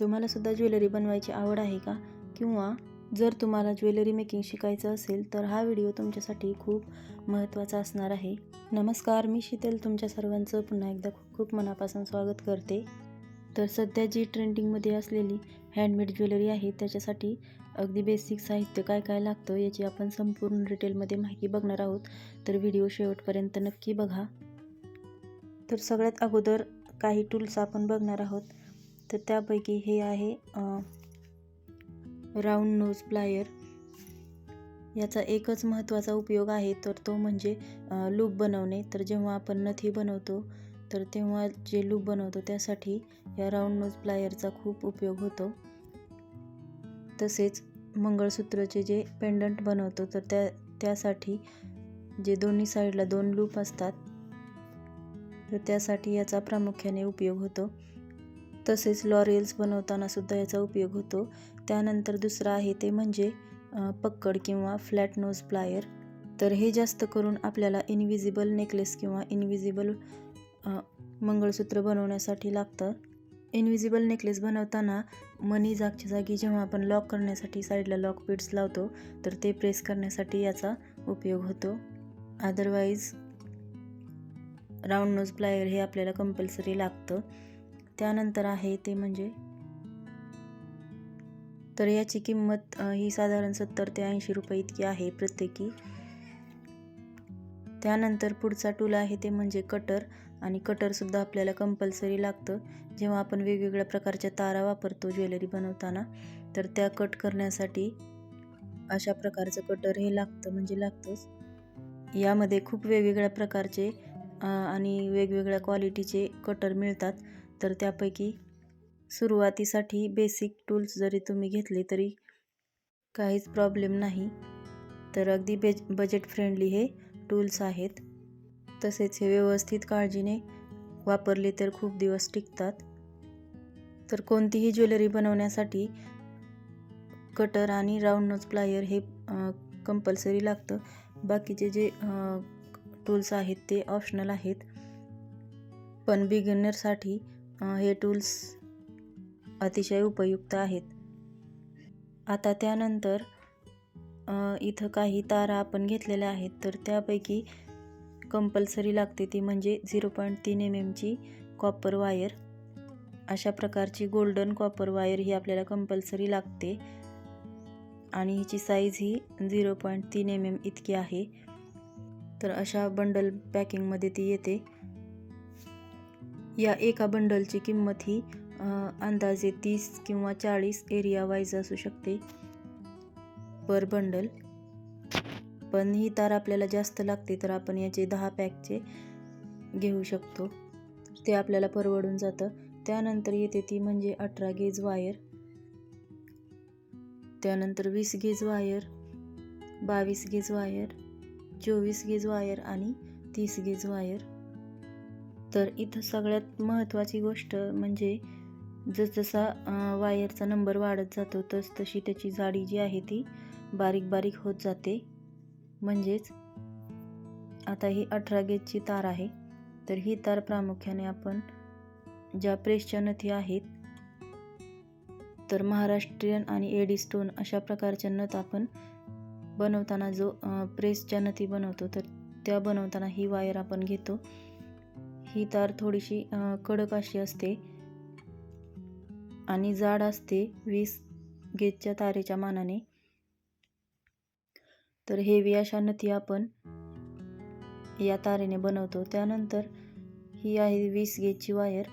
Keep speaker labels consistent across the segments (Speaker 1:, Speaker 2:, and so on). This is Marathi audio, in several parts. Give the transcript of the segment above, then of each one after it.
Speaker 1: तुम्हाला सुद्धा ज्वेलरी बनवायची आवड आहे का? किंवा जर तुम्हाला ज्वेलरी मेकिंग शिकायचं असेल तर हा व्हिडिओ तुमच्यासाठी खूप महत्त्वाचा असणार आहे. नमस्कार मी शीतल. तुमच्या सर्वांचं पुन्हा एकदा खूप खूप मनापासून स्वागत करते. तर सध्या जी ट्रेंडिंगमध्ये असलेली हँडमेड ज्वेलरी आहे त्याच्यासाठी अगदी बेसिक साहित्य काय काय लागतं याची आपण संपूर्ण डिटेलमध्ये माहिती बघणार आहोत. तर व्हिडिओ शेवटपर्यंत नक्की बघा. तर सगळ्यात अगोदर काही टूल्स आपण बघणार आहोत. तर त्यापैकी हे आहे राऊंड नोज प्लायर याचा एकच महत्त्वाचा उपयोग आहे तर तो म्हणजे लूप बनवणे. तर जेव्हा आपण नथी बनवतो तर तेव्हा जे लूप बनवतो त्यासाठी या राऊंड नोज प्लायरचा खूप उपयोग होतो. तसेच मंगळसूत्रचे जे पेंडंट बनवतो तर त्या त्यासाठी जे दोन्ही साईडला दोन लूप असतात तर त्यासाठी याचा प्रामुख्याने उपयोग होतो. तसेच लॉरियल्स बनवताना सुद्धा याचा उपयोग होतो. त्यानंतर दुसरं आहे ते म्हणजे पक्कड किंवा फ्लॅट नोज प्लायर तर हे जास्त करून आपल्याला इनविजिबल नेकलेस किंवा इनविजिबल मंगळसूत्र बनवण्यासाठी लागतं. इनविजिबल नेकलेस बनवताना मनी जागच्या जागी जेव्हा आपण लॉक करण्यासाठी साईडला लॉक पिट्स लावतो तर ते प्रेस करण्यासाठी याचा उपयोग होतो. अदरवाईज राऊंड नोज प्लायर हे आपल्याला कंपल्सरी लागतं. त्यानंतर आहे ते म्हणजे? तर याची किंमत ही साधारण सत्तर ते ऐंशी रुपये इतकी आहे प्रत्येकी. त्यानंतर पुढचा टूल आहे ते म्हणजे कटर. आणि कटरसुद्धा आपल्याला कंपल्सरी लागतं. जेव्हा आपण वेगवेगळ्या प्रकारच्या तारा वापरतो ज्वेलरी बनवताना तर त्या कट करण्यासाठी अशा प्रकारचं कटर हे लागतं म्हणजे लागतंच. यामध्ये खूप वेगवेगळ्या प्रकारचे आणि वेगवेगळ्या क्वालिटीचे कटर मिळतात. तर त्यापैकी सुरुवातीसाठी बेसिक टूल्स जरी तुम्ही घेतले तरी काहीच प्रॉब्लेम नाही. तर अगदी बेज बजेट फ्रेंडली हे टूल्स आहेत. तसेच हे व्यवस्थित काळजीने वापरले तर खूप दिवस टिकतात. तर कोणतीही ज्वेलरी बनवण्यासाठी कटर आणि राऊंड नोज प्लायर हे कंपल्सरी लागतं. बाकीचे जे टूल्स आहेत ते ऑप्शनल आहेत. पण बिगिनरसाठी हे टूल्स अतिशय उपयुक्त आहेत. आता त्यानंतर इथं काही तारा आपण घेतलेल्या आहेत तर त्यापैकी कंपल्सरी लागते ती म्हणजे झिरो पॉईंट तीन एम एमची कॉपर वायर अशा प्रकारची गोल्डन कॉपर वायर ही आपल्याला कंपल्सरी लागते. आणि हिची साईज ही झिरो पॉईंट तीन एम एम इतकी आहे. तर अशा बंडल पॅकिंगमध्ये ती येते. या एका बंडलची किंमत ही अंदाजे तीस किंवा चाळीस एरिया वाईज असू शकते पर बंडल पण ही तार आपल्याला जास्त लागते तर आपण याचे दहा पॅकचे घेऊ शकतो. ते आपल्याला परवडून जातं. त्यानंतर येते ती म्हणजे अठरा गेज वायर त्यानंतर वीस गेज वायर बावीस गेज वायर चोवीस गेज वायर आणि तीस गेज वायर तर इथं सगळ्यात महत्त्वाची गोष्ट म्हणजे जसजसा वायरचा नंबर वाढत जातो तस तशी त्याची जाडी जी आहे ती बारीक बारीक होत जाते. म्हणजेच आता ही अठरा गेजची तार आहे तर ही तार प्रामुख्याने आपण ज्या प्रेसच्या नथी आहेत तर महाराष्ट्रीयन आणि एडी स्टोन अशा प्रकारच्या नथ आपण बनवताना जो प्रेसच्या नथी बनवतो तर त्या बनवताना ही वायर आपण घेतो. ही तार थोडीशी कडक अशी असते. आणि जाड असते वीस गेजच्या तारेच्या मानाने. तर हेवी अशा नथी आपण या तारेने बनवतो. त्यानंतर ही आहे वीस गेजची वायर.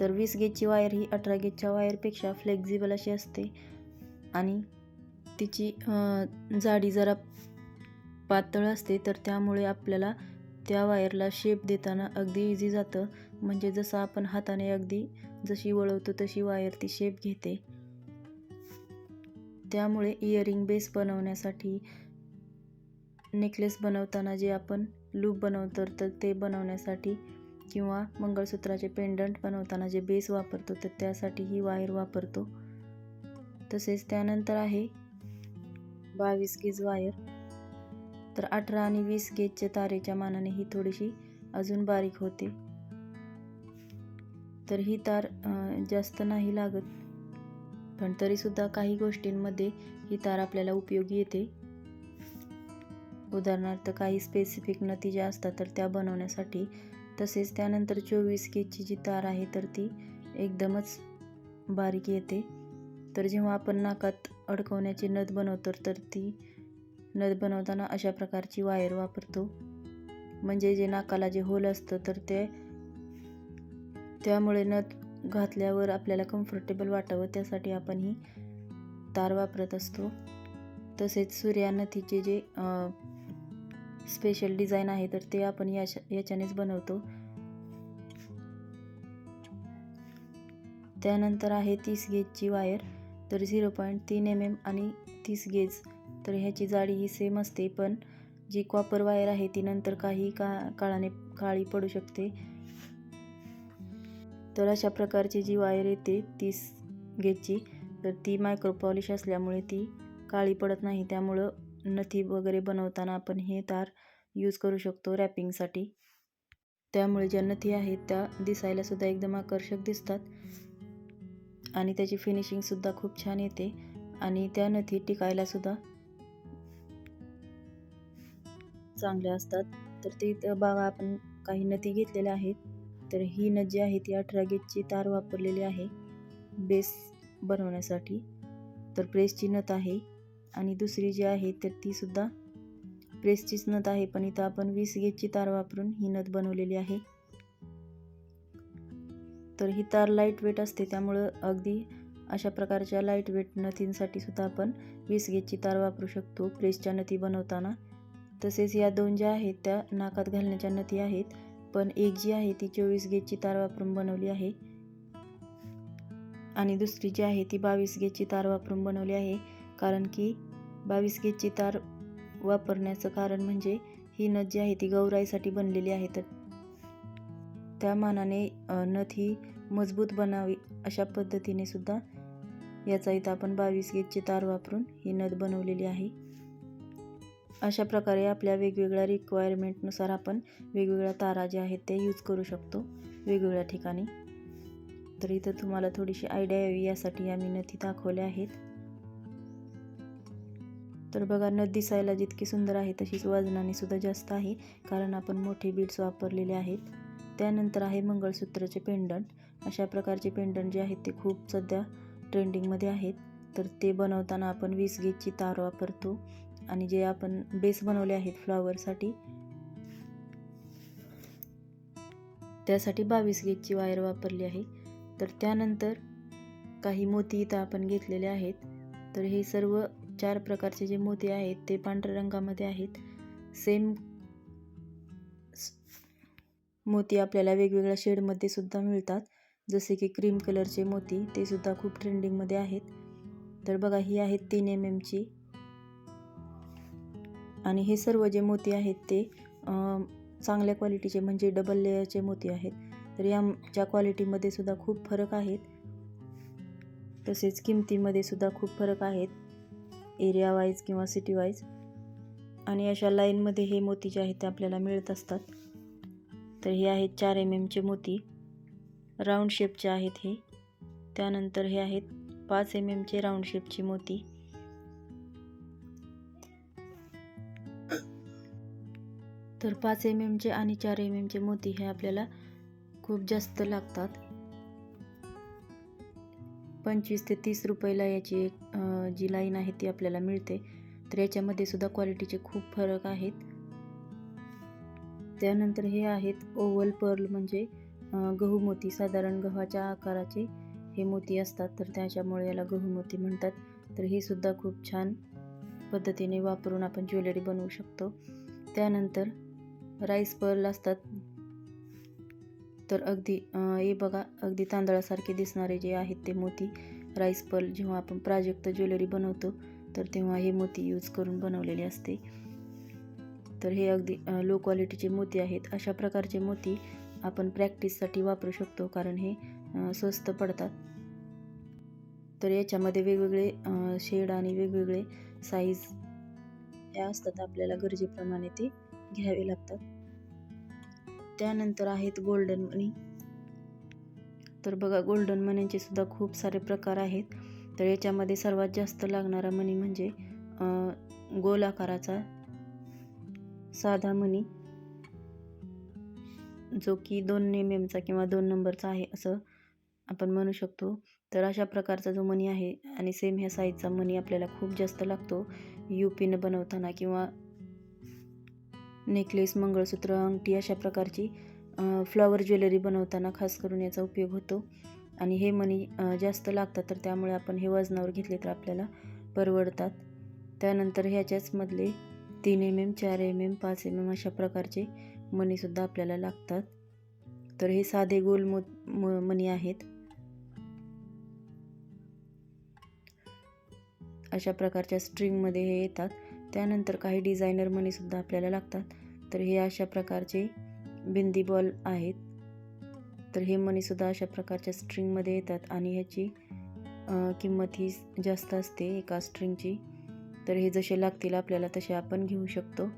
Speaker 1: तर वीस गेजची वायर ही अठरा गेजच्या वायरपेक्षा फ्लेक्झिबल अशी असते. आणि तिची जाडी जरा पातळ असते तर त्यामुळे आपल्याला त्या वायरला शेप देताना अगदी इझी जातं. म्हणजे जसं आपण हाताने अगदी जशी वळवतो तशी वायर ती शेप घेते. त्यामुळे इयरिंग बेस बनवण्यासाठी नेकलेस बनवताना जे आपण लूप बनवतो तर ते बनवण्यासाठी किंवा मंगळसूत्राचे पेंडंट बनवताना जे बेस वापरतो तर त्यासाठी ही वायर वापरतो. तसेच त्यानंतर आहे बावीस गीज वायर तर अठरा आणि वीस गेजच्या तारेच्या मानाने ही थोडीशी अजून बारीक होते. तर ही तार जास्त नाही लागत. पण तरीसुद्धा काही गोष्टींमध्ये ही तार आपल्याला उपयोगी येते. उदाहरणार्थ काही स्पेसिफिक नतीजा ज्या असतात तर त्या बनवण्यासाठी. तसेच त्यानंतर चोवीस गेजची जी तार आहे तर ती एकदमच बारीक येते. तर जेव्हा आपण नाकात अडकवण्याची नथ बनवतो तर ती नथ बनवताना अशा प्रकारची वायर वापरतो. म्हणजे जे नाकाला जे होल असतं तर ते त्यामुळे नथ घातल्यावर आपल्याला कम्फर्टेबल वाटावं. त्यासाठी आपण ही तार वापरत असतो. तसेच सूर्या नथीचे जे स्पेशल डिझाईन आहे तर ते आपण याच्या याच्यानेच बनवतो. त्यानंतर आहे तीस गेजची वायर तर झिरो पॉईंट तीन एम एम आणि तीस गेज तर ह्याची जाडी ही सेम असते पण जी कॉपर वायर आहे ती नंतर काही का काळाने काळी पडू शकते. तर अशा प्रकारची जी वायर येते तीस गेजची तर ती मायक्रो पॉलिश असल्यामुळे ती काळी पडत नाही. त्यामुळं नथी वगैरे बनवताना आपण हे तार यूज करू शकतो रॅपिंगसाठी त्यामुळे ज्या नथी आहेत त्या दिसायलासुद्धा एकदम आकर्षक दिसतात. आणि त्याची फिनिशिंगसुद्धा खूप छान येते. आणि त्या नथी टिकायलासुद्धा चांगल्या असतात तर ते बघा आपण काही नदी घेतलेल्या आहेत तर ही नथ जी आहे ती अठरा गेजची तार वापरलेली आहे बेस बनवण्यासाठी. तर प्रेसची नथ आहे आणि दुसरी जी आहे तर तीसुद्धा प्रेसचीच नथ आहे पण इथं आपण वीस गेजची तार वापरून ही नथ बनवलेली आहे. तर ही तार लाइट वेट असते त्यामुळं अगदी अशा प्रकारच्या लाइट वेट नथींसाठी सुद्धा आपण वीस गेजची तार वापरू शकतो प्रेसच्या नथी बनवताना. तसेच या दोन ज्या आहेत त्या नाकात घालण्याच्या नथी आहेत. पण एक जी आहे ती चोवीस गेजची तार वापरून बनवली आहे. आणि दुसरी जी आहे ती बावीस गेजची तार वापरून बनवली आहे. कारण की बावीस गेजची तार वापरण्याचं कारण म्हणजे ही नथ जी आहे ती गौराईसाठी बनलेली आहे. तर त्या मानाने नथ ही मजबूत बनावी अशा पद्धतीने सुद्धा याचा इथं आपण बावीस गेजची तार वापरून ही नथ बनवलेली आहे. अशा प्रकारे आपल्या वेगवेगळ्या रिक्वायरमेंटनुसार आपण वेगवेगळ्या तारा ज्या आहेत त्या यूज करू शकतो वेगवेगळ्या ठिकाणी. तर इथं तुम्हाला थोडीशी आयडिया यावी यासाठी आम्ही नथी दाखवल्या आहेत. तर बघा नथ दिसायला जितकी सुंदर आहे तशीच वजनाने सुद्धा जास्त आहे कारण आपण मोठे बीड्स वापरलेले आहेत. त्यानंतर आहे मंगळसूत्राचे पेंडंट अशा प्रकारचे पेंडंट जे आहेत ते खूप सध्या ट्रेंडिंगमध्ये आहेत. तर ते बनवताना आपण वीस गेजची तार वापरतो. आणि जे आपण बेस बनवले आहेत फ्लॉवरसाठी त्यासाठी बावीस गेजची वायर वापरली आहे. तर त्यानंतर काही मोती इथं आपण घेतलेले आहेत. तर हे सर्व चार प्रकारचे जे मोती आहेत ते पांढऱ्या रंगामध्ये आहेत. सेम मोती आपल्याला वेगवेगळ्या शेडमध्ये सुद्धा मिळतात. जसे की क्रीम कलरचे मोती ते सुद्धा खूप ट्रेंडिंगमध्ये आहेत. तर बघा ही आहेत तीन एम एमची आणि हे सर्व जे मोती आहेत ते चांगल्या क्वालिटीचे म्हणजे डबल लेअरचे मोती आहेत. तर याच्या क्वालिटीमध्ये सुद्धा खूप फरक आहेत. तसेच किमतीमध्ये सुद्धा खूप फरक आहेत एरिया वाईज किंवा सिटी वाईज आणि अशा लाईनमध्ये हे मोती जे आहेत ते आपल्याला मिळत असतात. तर हे आहेत चार एम एमचे मोती. राऊंड शेपचे आहेत हे. त्यानंतर हे आहेत पाच एम एमचे राऊंड शेपची मोती. तर पाच एम एमचे आणि चार एम एमचे मोती हे आपल्याला खूप जास्त लागतात. पंचवीस ते तीस रुपयाला याची एक जी लाईन आहे ती आपल्याला मिळते. तर याच्यामध्ये सुद्धा क्वालिटीचे खूप फरक आहेत. त्यानंतर हे आहेत ओव्हल पर्ल म्हणजे गहू मोती साधारण गव्हाच्या आकाराचे हे मोती असतात तर त्याच्यामुळे याला गहू मोती म्हणतात. तर हे सुद्धा खूप छान पद्धतीने वापरून आपण ज्वेलरी बनवू शकतो. त्यानंतर राईस पर्ल असतात. तर अगदी हे बघा अगदी तांदळासारखे दिसणारे जे आहेत ते मोती. राईस पर्ल जेव्हा आपण प्राजक्त ज्वेलरी बनवतो तर तेव्हा हे मोती यूज करून बनवलेले असते. तर हे अगदी लो क्वालिटीचे मोती आहेत. अशा प्रकारचे मोती आपण प्रॅक्टिससाठी वापरू शकतो कारण हे स्वस्त पडतात. तर याच्यामध्ये वेगवेगळे शेड आणि वेगवेगळे साईज या असतात आपल्याला गरजेप्रमाणे ते. घ्यावे लागतात. त्यानंतर आहेत गोल्डन मनी तर बघा गोल्डन मण्यांचे सुद्धा खूप सारे प्रकार आहेत. तर याच्यामध्ये सर्वात जास्त लागणारा मनी म्हणजे गोल आकाराचा साधा मनी जो की दोन नेम एमचा किंवा दोन नंबरचा आहे असं आपण म्हणू शकतो. तर अशा प्रकारचा जो मनी आहे आणि सेम ह्या साईजचा मनी आपल्याला खूप जास्त लागतो. यू पीनं बनवताना किंवा नेकलेस मंगळसूत्र अंगठी अशा प्रकारची फ्लॉवर ज्वेलरी बनवताना खास करून याचा उपयोग होतो. आणि हे मणी जास्त लागतात तर त्यामुळे आपण हे वजनावर घेतले तर आपल्याला परवडतात. त्यानंतर ह्याच्याचमधले तीन एम एम चार एम एम पाच एम एम अशा प्रकारचे मणीसुद्धा आपल्याला लागतात. तर हे साधे गोल मो म- मणी आहेत. अशा प्रकारच्या स्ट्रिंगमध्ये हे येतात. त्यानंतर काही डिझायनर मणीसुद्धा आपल्याला लागतात. तर हे अशा प्रकारचे बिंदी बॉल आहेत. तर हे मणीसुद्धा अशा प्रकारच्या स्ट्रिंगमध्ये येतात आणि ह्याची किंमत ही जास्त असते एका स्ट्रिंगची तर हे जसे लागतील आपल्याला तसे आपण घेऊ शकतो.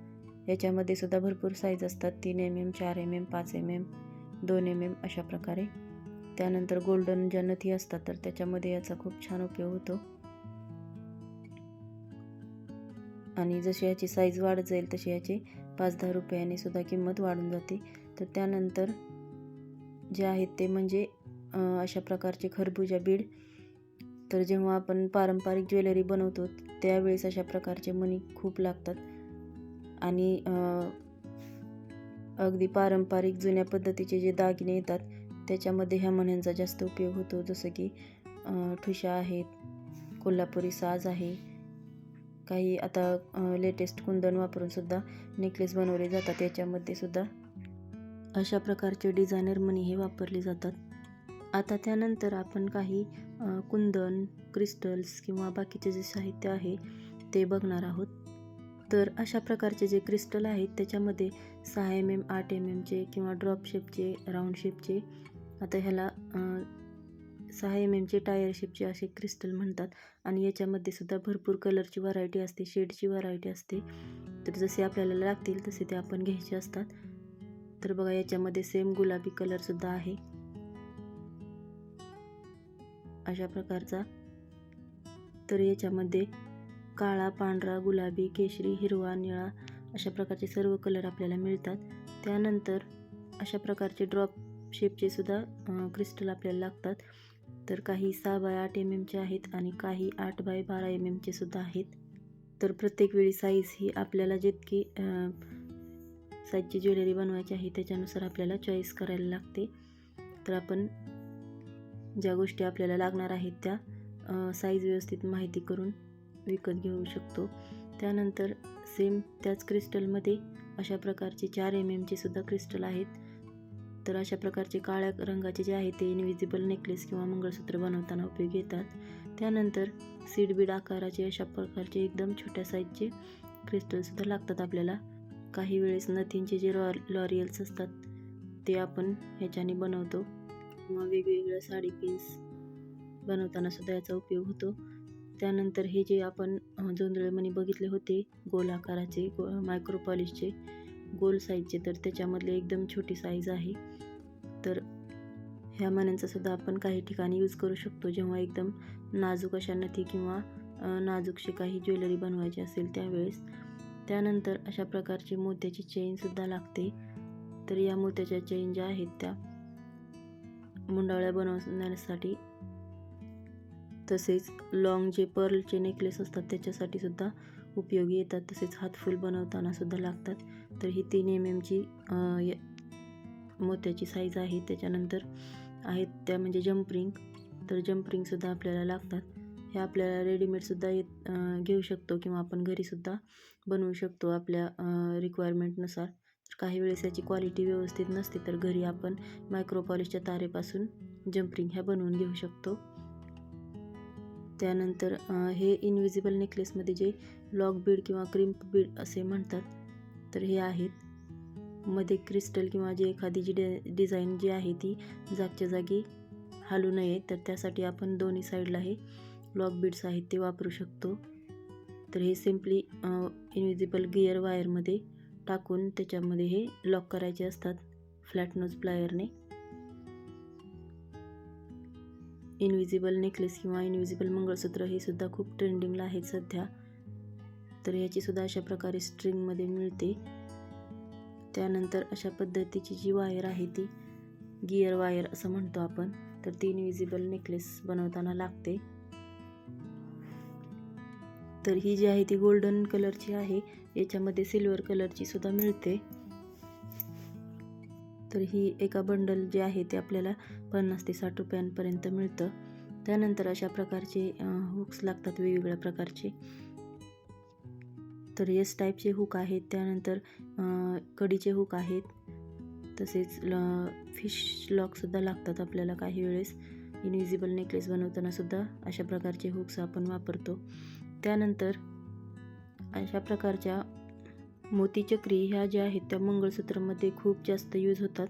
Speaker 1: याच्यामध्ये सुद्धा भरपूर साईज असतात. तीन एम एम चार एम एम पाच एम एम दोन एम एम अशा प्रकारे. त्यानंतर गोल्डन ज्या नथी असतात तर त्याच्यामध्ये याचा खूप छान उपयोग होतो. आणि जशी याची साईज वाढत जाईल तशी याची पाच दहा रुपयाने सुद्धा किंमत वाढून जाते. तर त्यानंतर जे आहेत ते म्हणजे अशा प्रकारचे खरबुजा बीड. तर जेव्हा आपण पारंपरिक ज्वेलरी बनवतो त्यावेळेस अशा प्रकारचे मणी खूप लागतात. आणि अगदी पारंपरिक जुन्या पद्धतीचे जे दागिने येतात त्याच्यामध्ये ह्या मण्यांचा जास्त उपयोग होतो. जसं की ठुशा आहेत कोल्हापुरी साज आहे काही आता लेटेस्ट कुंदन वापरून सुद्धा नेकलेस बनवले जातात. याच्यामध्ये सुद्धा अशा प्रकारचे डिझायनर मणी हे वापरले जातात. आता त्यानंतर आपण काही कुंदन क्रिस्टल्स किंवा बाकीचे जे साहित्य आहे ते बघणार आहोत. तर अशा प्रकारचे जे क्रिस्टल आहेत त्याच्यामध्ये सहा एम एम आठ एम एमचे किंवा ड्रॉप शेपचे राऊंड शेपचे आता ह्याला सहा एम एमचे टायर शेपचे असे क्रिस्टल म्हणतात. आणि याच्यामध्ये सुद्धा भरपूर कलरची व्हरायटी असते शेडची व्हरायटी असते. तर जसे आपल्याला लागतील तसे ते आपण घ्यायचे असतात. तर बघा याच्यामध्ये सेम गुलाबी कलरसुद्धा आहे. अशा प्रकारचा. तर याच्यामध्ये काळा पांढरा गुलाबी केशरी हिरवा निळा अशा प्रकारचे सर्व कलर आपल्याला मिळतात. त्यानंतर अशा प्रकारचे ड्रॉप शेपचे सुद्धा क्रिस्टल आपल्याला लागतात. तर काही सहा बाय आठ एम एमचे आहेत आणि काही आठ बाय बारा एम एमचे सुद्धा आहेत. तर प्रत्येक वेळी साईज ही आपल्याला जितकी साईजची ज्वेलरी बनवायची आहे त्याच्यानुसार आपल्याला चॉईस करायला लागते. तर आपण ज्या गोष्टी आपल्याला लागणार आहेत त्या साईज व्यवस्थित माहिती करून विकत घेऊ शकतो. त्यानंतर सेम त्याच क्रिस्टलमध्ये अशा प्रकारचे चार एम एमचे सुद्धा क्रिस्टल आहेत. तर अशा प्रकारचे काळ्या रंगाचे जे आहे ते इनविजिबल नेकलेस किंवा मंगळसूत्र बनवताना उपयोग येतात. त्यानंतर सीडबीड आकाराचे अशा प्रकारचे एकदम छोट्या साईजचे क्रिस्टलसुद्धा लागतात आपल्याला. काही वेळेस नथींचे जे रॉ लॉरियल्स असतात ते आपण ह्याच्याने बनवतो. किंवा वेगवेगळ्या साडी पिन्स बनवताना सुद्धा याचा उपयोग होतो. त्यानंतर हे जे आपण जोंधळेमणी बघितले होते गोल आकाराचे गो मायक्रोपॉलिशचे गोल साईजचे तर त्याच्यामधले एकदम छोटी साईज आहे. तर ह्या मण्यांचा सुद्धा आपण काही ठिकाणी यूज करू शकतो. जेव्हा एकदम नाजूक अशा नथी किंवा नाजूकशी काही ज्वेलरी बनवायची असेल त्यावेळेस त्यानंतर अशा प्रकारची मोत्याची चेनसुद्धा लागते. तर या मोत्याच्या चेन ज्या आहेत त्या मुंडावळ्या बनवण्यासाठी तसेच लॉंग जे पर्लचे नेकलेस असतात त्याच्यासाठी सुद्धा उपयोगी येतात तसेच हातफूल बनवताना सुद्धा लागतात. तर ही तीन एम एमची मोत्याची साईज आहे. त्याच्यानंतर आहेत त्या म्हणजे जम्परिंग तर जम्परिंगसुद्धा आपल्याला लागतात. हे आपल्याला रेडीमेडसुद्धा येत घेऊ शकतो किंवा आपण घरीसुद्धा बनवू शकतो आपल्या रिक्वायरमेंटनुसार काही वेळेस याची क्वालिटी व्यवस्थित नसते तर घरी आपण मायक्रोपॉलिशच्या तारेपासून जम्परिंग ह्या बनवून घेऊ शकतो. त्यानंतर हे इनविजिबल नेकलेसमध्ये जे लॉक बीड किंवा क्रिम्प बीड असे म्हणतात. तर हे आहेत. मध्ये क्रिस्टल किंवा जे एखादी जी डि डिझाईन जी आहे ती जागच्या जागी हलू नये तर त्यासाठी आपण दोन्ही साईडला हे लॉक बीड्स आहेत ते वापरू शकतो. तर हे सिम्पली इनविजिबल गिअर वायरमध्ये टाकून त्याच्यामध्ये हे लॉक करायचे असतात फ्लॅट नोज प्लायरने. इनविजिबल नेकलेस किंवा इनविजिबल मंगळसूत्र हे सुद्धा खूप ट्रेंडिंगला आहेत सध्या. तर ह्याची सुद्धा अशा प्रकारे स्ट्रिंगमध्ये मिळते. त्यानंतर अशा पद्धतीची जी वायर आहे ती गिअर वायर असं म्हणतो आपण तर ती इनविजिबल नेकलेस बनवताना लागते. तर ही जी आहे ती गोल्डन कलरची आहे याच्यामध्ये सिल्वर कलरची सुद्धा मिळते. तर ही एका बंडल जे आहे ते आपल्याला पन्नास ते साठ रुपयांपर्यंत मिळतं. त्यानंतर अशा प्रकारचे हुक्स लागतात वेगवेगळ्या प्रकारचे. तर येस टाईपचे हुक आहेत त्यानंतर कडीचे हुक आहेत. तसेच ल फिश लॉकसुद्धा लागतात आपल्याला काही वेळेस. इनविजिबल नेकलेस बनवतानासुद्धा अशा प्रकारचे हुक्स आपण वापरतो. त्यानंतर अशा प्रकारच्या मोतीचक्री ह्या ज्या आहेत त्या मंगळसूत्रामध्ये खूप जास्त यूज होतात.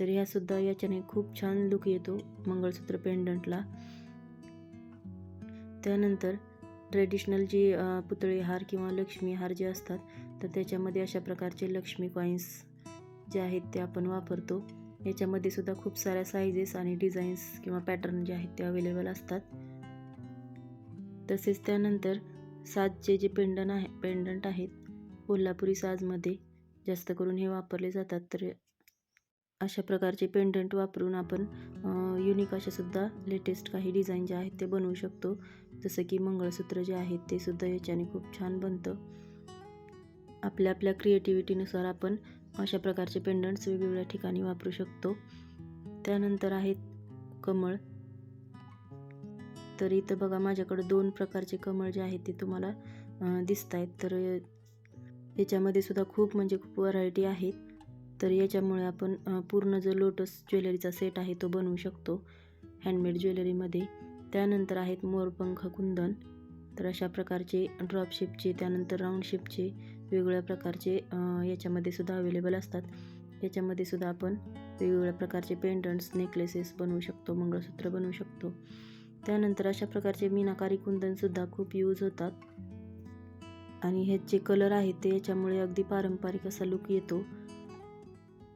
Speaker 1: तर ह्यासुद्धा याच्याने खूप छान लुक येतो मंगळसूत्र पेंडंटला त्यानंतर ट्रेडिशनल जे पुतळे हार किंवा लक्ष्मी हार जे असतात तर त्याच्यामध्ये अशा प्रकारचे लक्ष्मी कॉईन्स जे आहेत ते आपण वापरतो. याच्यामध्ये सुद्धा खूप साऱ्या साईजेस आणि डिझाईन्स किंवा पॅटर्न जे आहेत ते अवेलेबल असतात. तसेच त्यानंतर साजचे जे पेंडन आहे पेंडंट आहेत कोल्हापुरी साजमध्ये जास्त करून हे वापरले जातात. तर अशा प्रकारचे पेंडंट वापरून आपण युनिक अशा सुद्धा लेटेस्ट काही डिझाईन जे आहेत ते बनवू शकतो. जसं की मंगळसूत्र जे आहेत ते सुद्धा याच्याने खूप छान बनतं. आपल्या आपल्या क्रिएटिव्हिटीनुसार आपण अशा प्रकारचे पेंडंट्स वेगवेगळ्या ठिकाणी वापरू शकतो. त्यानंतर आहेत कमळ. तर इथं बघा माझ्याकडं दोन प्रकारचे कमळ जे आहेत ते तुम्हाला दिसत आहेत तर याच्यामध्ये सुद्धा खूप म्हणजे खूप व्हरायटी आहेत तर याच्यामुळे आपण पूर्ण जो लोटस ज्वेलरीचा सेट आहे तो बनवू शकतो. हँडमेड ज्वेलरीमध्ये त्यानंतर आहेत मोरपंख कुंदन. तर अशा प्रकारचे ड्रॉप शेपचे त्यानंतर राऊंड शेपचे वेगवेगळ्या प्रकारचे याच्यामध्ये सुद्धा अवेलेबल असतात. याच्यामध्ये सुद्धा आपण वेगवेगळ्या प्रकारचे पेंडंट्स नेकलेसेस बनवू शकतो मंगळसूत्र बनवू शकतो. त्यानंतर अशा प्रकारचे मीनाकारी कुंदनसुद्धा खूप यूज होतात. आणि हे जे कलर आहेत ते याच्यामुळे अगदी पारंपरिक असा लुक येतो.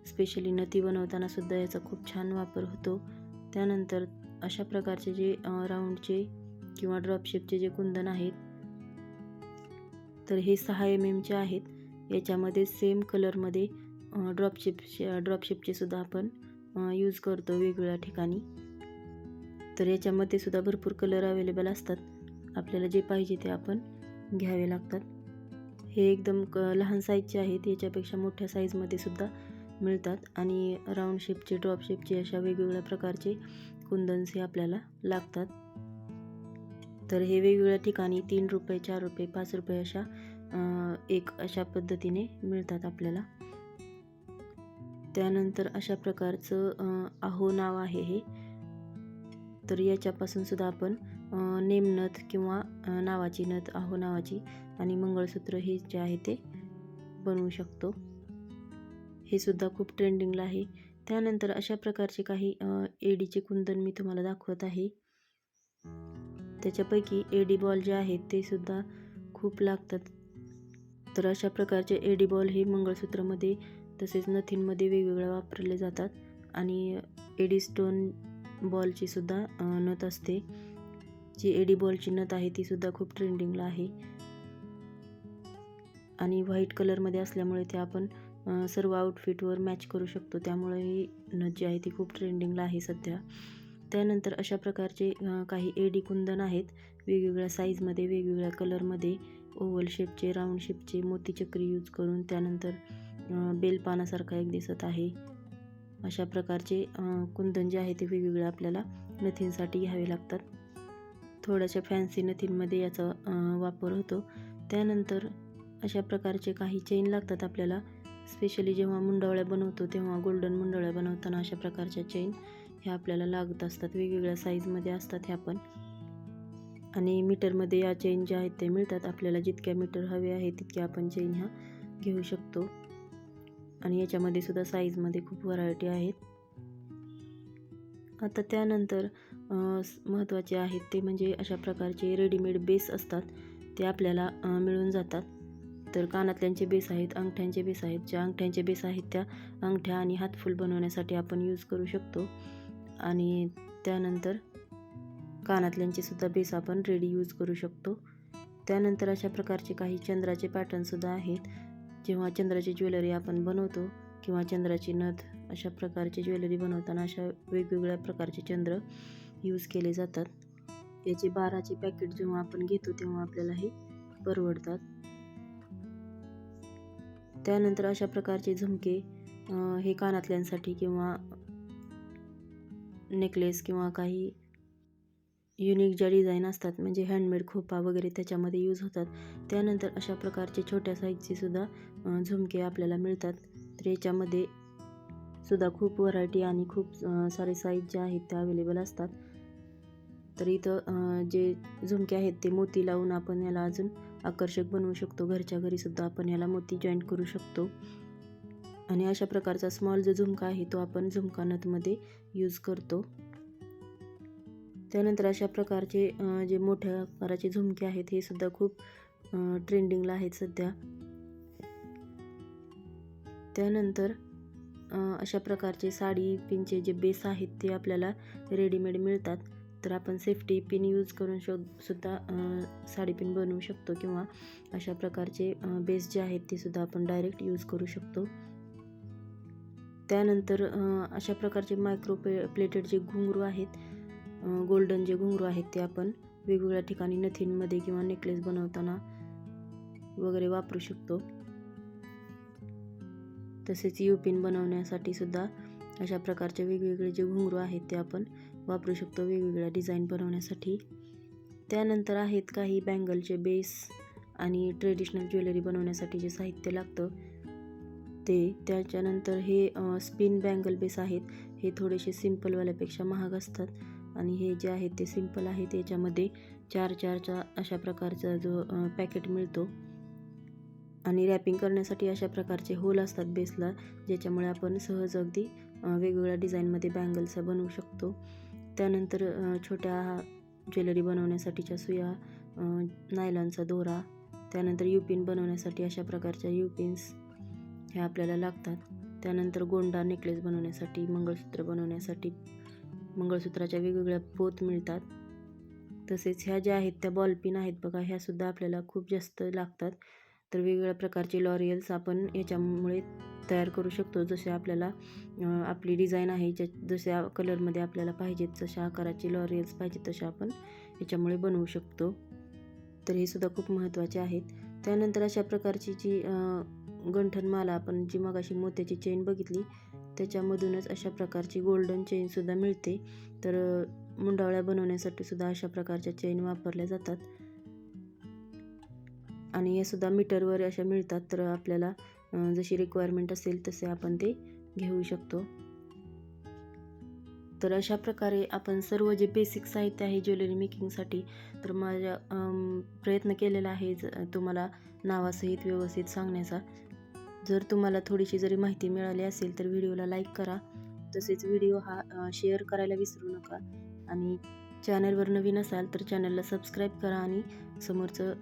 Speaker 1: स्पेशली नती बनवताना सुद्धा याचा खूप छान वापर होतो. त्यानंतर अशा प्रकारचे जे राऊंडचे किंवा ड्रॉपशेपचे जे कुंदन आहेत तर हे सहा एम एमचे आहेत. याच्यामध्ये सेम कलरमध्ये ड्रॉपशेपचे ड्रॉपशेपचे सुद्धा आपण यूज करतो वेगवेगळ्या ठिकाणी. तर याच्यामध्ये सुद्धा भरपूर कलर अवेलेबल असतात. आपल्याला जे पाहिजे ते आपण घ्यावे लागतात. हे एकदम क लहान साईजचे आहेत. याच्यापेक्षा मोठ्या साईजमध्ये सुद्धा मिळतात. आणि राऊंड शेपचे ड्रॉप शेपचे अशा वेगवेगळ्या प्रकारचे कुंदन्स हे आपल्याला लागतात. तर हे वेगवेगळ्या ठिकाणी तीन रुपये चार रुपये पाच रुपये अशा एक अशा पद्धतीने मिळतात आपल्याला. त्यानंतर अशा प्रकारचं आहो नाव आहे हे. तर याच्यापासून सुद्धा आपण नेमनथ किंवा नावाची नथ आहो नावाची आणि मंगळसूत्र हे जे आहे ते बनवू शकतो. हे सुद्धा खूप ट्रेंडिंगला आहे. त्यानंतर अशा प्रकारचे काही एडीचे कुंदन मी तुम्हाला दाखवत आहे. त्याच्यापैकी एडी बॉल जे आहेत ते सुद्धा खूप लागतात. तर अशा प्रकारचे एडी बॉल हे मंगळसूत्रामध्ये तसेच नथींमध्ये वेगवेगळ्या वापरले जातात. आणि एडी स्टोन बॉलची सुद्धा नथ असते. जी एडी बॉलची नथ आहे ती सुद्धा खूप ट्रेंडिंगला आहे. आणि व्हाईट कलरमध्ये असल्यामुळे ते आपण सर्व आउटफिटवर मॅच करू शकतो. त्यामुळे ही नथ जी आहे ती खूप ट्रेंडिंगला आहे सध्या. त्यानंतर अशा प्रकारचे काही एडी कुंदन आहेत. वेगवेगळ्या साईजमध्ये वेगवेगळ्या कलरमध्ये ओव्हल शेपचे राऊंड शेपचे मोतीचक्री यूज करून त्यानंतर बेलपानासारखा एक दिसत आहे. अशा प्रकारचे कुंदन जे आहे ते वेगवेगळे आपल्याला नथींसाठी घ्यावे लागतात. थोड्याशा फॅन्सी नथींमध्ये याचा वापर होतो. त्यानंतर अशा प्रकारचे काही चेन लागतात आपल्याला. स्पेशली जेव्हा मुंडवळ्या बनवतो तेव्हा गोल्डन मुंडवळ्या बनवताना अशा प्रकारच्या चेन ह्या आपल्याला लागत असतात. वेगवेगळ्या साईजमध्ये असतात ह्या पण. आणि मीटरमध्ये या चेन ज्या आहेत ते मिळतात. आपल्याला जितक्या मीटर हवे आहे तितक्या आपण चेन ह्या घेऊ शकतो. आणि याच्यामध्ये सुद्धा साईजमध्ये खूप व्हरायटी आहेत. आता त्यानंतर महत्त्वाचे आहेत ते म्हणजे अशा प्रकारचे रेडीमेड बेस असतात. ते आपल्याला मिळून जातात. तर कानातल्यांचे बेस आहेत अंगठ्यांचे बेस आहेत. ज्या अंगठ्यांचे बेस आहेत त्या अंगठ्या आणि हातफूल बनवण्यासाठी आपण यूज करू शकतो. आणि त्यानंतर कानातल्यांचे सुद्धा बेस आपण रेडी यूज करू शकतो. त्यानंतर अशा प्रकारचे काही चंद्राचे पॅटर्नसुद्धा आहेत. जेव्हा चंद्राची ज्वेलरी आपण बनवतो किंवा चंद्राची नथ अशा प्रकारची ज्वेलरी बनवताना अशा वेगवेगळ्या प्रकारचे चंद्र यूज केले जातात. याचे बाराचे पॅकेट जेव्हा आपण घेतो तेव्हा आपल्याला हे परवडतात. त्यानंतर अशा प्रकारचे झुमके हे कानातल्यांसाठी किंवा नेकलेस किंवा काही युनिक ज्या डिझाईन असतात म्हणजे हँडमेड खोपा वगैरे त्याच्यामध्ये यूज होतात. त्यानंतर अशा प्रकारचे छोट्या साईजचे सुद्धा झुमके आपल्याला मिळतात. तर याच्यामध्ये सुद्धा खूप व्हरायटी आणि खूप सारे साईज जे आहेत त्या अवेलेबल असतात. तर इथं जे झुमके आहेत ते मोती लावून आपण याला अजून आकर्षक बनवू शकतो. घरच्या घरी सुद्धा आपण याला मोती जॉईंट करू शकतो. आणि अशा प्रकारचा स्मॉल जो झुमका आहे तो आपण झुमका नथमध्ये यूज करतो. त्यानंतर अशा प्रकारचे जे मोठ्या आकाराचे झुमके आहेत हे सुद्धा खूप ट्रेंडिंगला आहेत सध्या. त्यानंतर अशा प्रकारचे साडी पिनचे जे बेस आहेत ते आपल्याला रेडीमेड मिळतात. तर आपण सेफ्टी पिन यूज करून शो सुद्धा साडी पिन बनवू शकतो किंवा अशा प्रकारचे बेस जे आहेत ते सुद्धा आपण डायरेक्ट यूज करू शकतो. त्यानंतर अशा प्रकारचे मायक्रो पे प्लेटेड जे घुंगरू आहेत गोल्डन जे घुंगरू आहेत ते आपण वेगवेगळ्या ठिकाणी नथींमध्ये किंवा नेकलेस बनवताना वगैरे वापरू शकतो. तसेच यू पिन बनवण्यासाठी सुद्धा अशा प्रकारचे वेगवेगळे जे घुंगरू आहेत ते आपण वापरू शकतो वेगवेगळ्या डिझाईन बनवण्यासाठी. त्यानंतर आहेत काही बँगलचे बेस आणि ट्रेडिशनल ज्वेलरी बनवण्यासाठी जे साहित्य लागतं ते. त्याच्यानंतर हे स्पिन बँगल बेस आहेत. हे थोडेसे सिम्पलवाल्यापेक्षा महाग असतात आणि हे जे आहेत ते सिंपल आहेत. याच्यामध्ये चार चारचा अशा प्रकारचा जो पॅकेट मिळतो. आणि रॅपिंग करण्यासाठी अशा प्रकारचे होल असतात बेसला ज्याच्यामुळे आपण सहज अगदी वेगवेगळ्या डिझाईनमध्ये बँगल्स बनवू शकतो. त्यानंतर छोट्या ज्वेलरी बनवण्यासाठीच्या सुया नायलॉनचा दोरा त्यानंतर युपिन बनवण्यासाठी अशा प्रकारच्या युपिन्स ह्या आपल्याला लागतात. त्यानंतर गोंडा नेकलेस बनवण्यासाठी मंगळसूत्र बनवण्यासाठी मंगळसूत्राच्या वेगवेगळ्या पोत मिळतात. तसेच ह्या ज्या आहेत त्या बॉलपिन आहेत बघा ह्यासुद्धा आपल्याला खूप जास्त लागतात. तर वेगवेगळ्या प्रकारचे लॉरियल्स आपण याच्यामुळे तयार करू शकतो. जसे आपल्याला आपली डिझाईन आहे ज्या जशा कलरमध्ये आपल्याला पाहिजेत जशा आकाराचे लॉरियल्स पाहिजेत तशा आपण याच्यामुळे बनवू शकतो. तर हे सुद्धा खूप महत्त्वाचे आहेत. त्यानंतर अशा प्रकारची जी गंठनमाला आपण जी मगाशी मोत्याची चेन बघितली त्याच्यामधूनच अशा प्रकारची गोल्डन चेनसुद्धा मिळते. तर मुंडावळ्या बनवण्यासाठी सुद्धा अशा प्रकारच्या चेन वापरल्या जातात. आणि हे सुद्धा मीटरवर अशा मिळतात तर आपल्याला जशी रिक्वायरमेंट असेल तसे आपण ते घेऊ शकतो. तर अशा प्रकारे आपण सर्व जे बेसिक साहित्य आहे ज्वेलरी मेकिंगसाठी तर माझ्या प्रयत्न केलेला आहे ज- तुम्हाला नावासहित व्यवस्थित सांगण्याचा. जर तुम्हाला थोडीशी जरी माहिती मिळाली असेल तर व्हिडिओला लाईक करा. तसेच व्हिडिओ हा शेअर करायला विसरू नका. आणि चॅनलवर नवीन असाल तर चॅनलला सबस्क्राईब करा आणि समोरचं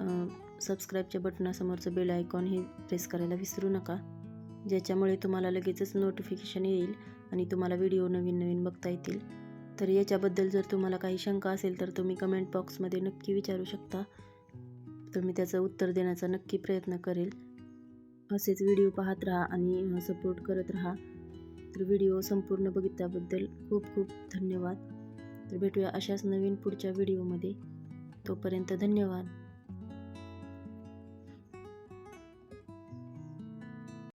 Speaker 1: सबस्क्राईबच्या बटनासमोरचं बेल आयकॉन हे प्रेस करायला विसरू नका. ज्याच्यामुळे तुम्हाला लगेचच नोटिफिकेशन येईल आणि तुम्हाला व्हिडिओ नवीन नवीन बघता येतील. तर याच्याबद्दल जर तुम्हाला काही शंका असेल तर तुम्ही कमेंट बॉक्समध्ये नक्की विचारू शकता. तर मी त्याचं उत्तर देण्याचा नक्की प्रयत्न करेल. असेच व्हिडिओ पाहत राहा आणि सपोर्ट करत राहा. तर व्हिडिओ संपूर्ण बघितल्याबद्दल खूप खूप धन्यवाद. तर भेटूया अशाच नवीन पुढच्या व्हिडिओमध्ये तोपर्यंत धन्यवाद.